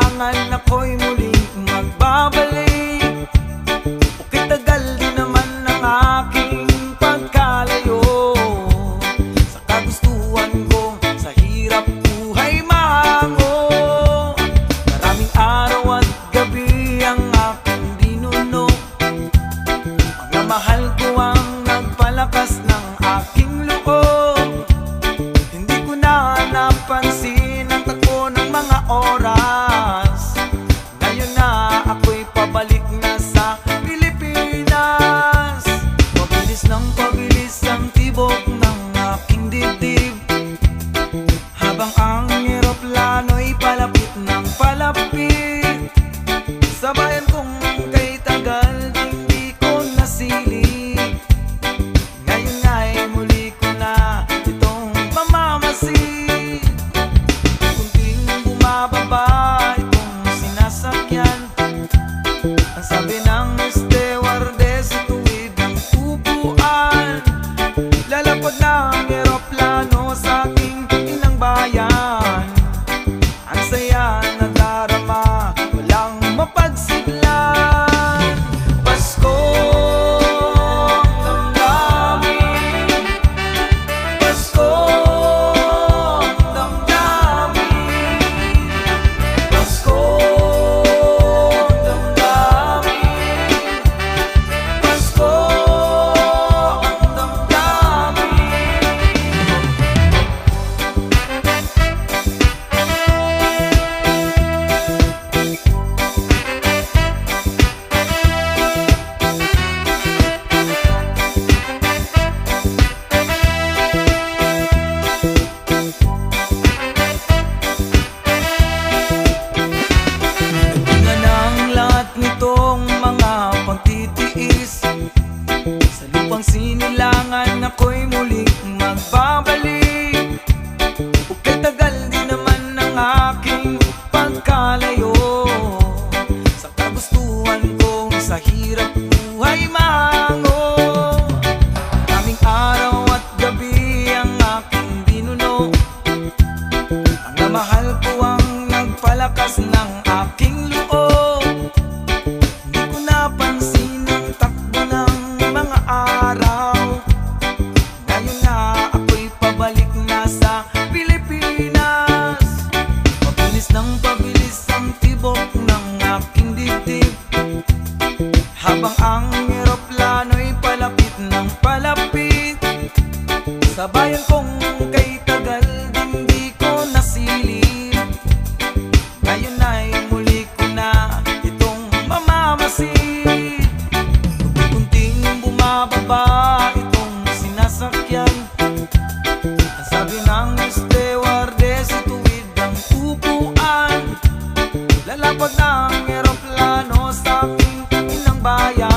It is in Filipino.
kailangan ako'y muling magbabalik. Bukit tagal din naman ang aking pagkalayo. Sa kagustuhan ko, sa hirap buhay mahango. Maraming araw at gabi ang aking dinuno. Mga mahal ko ang nagpalakas ng aking loob. Hindi ko na napansin ang takbo ng mga oras. và em cùng Kabayan kong kay tagal din di ko nasili. Ngayon ay muli ko na itong mamamasid. Kunting bumababa itong sinasakyan. Ang sabi ng stewardess ituwid ang upuan Lalapag ng aeroplano sa aking inang bayan.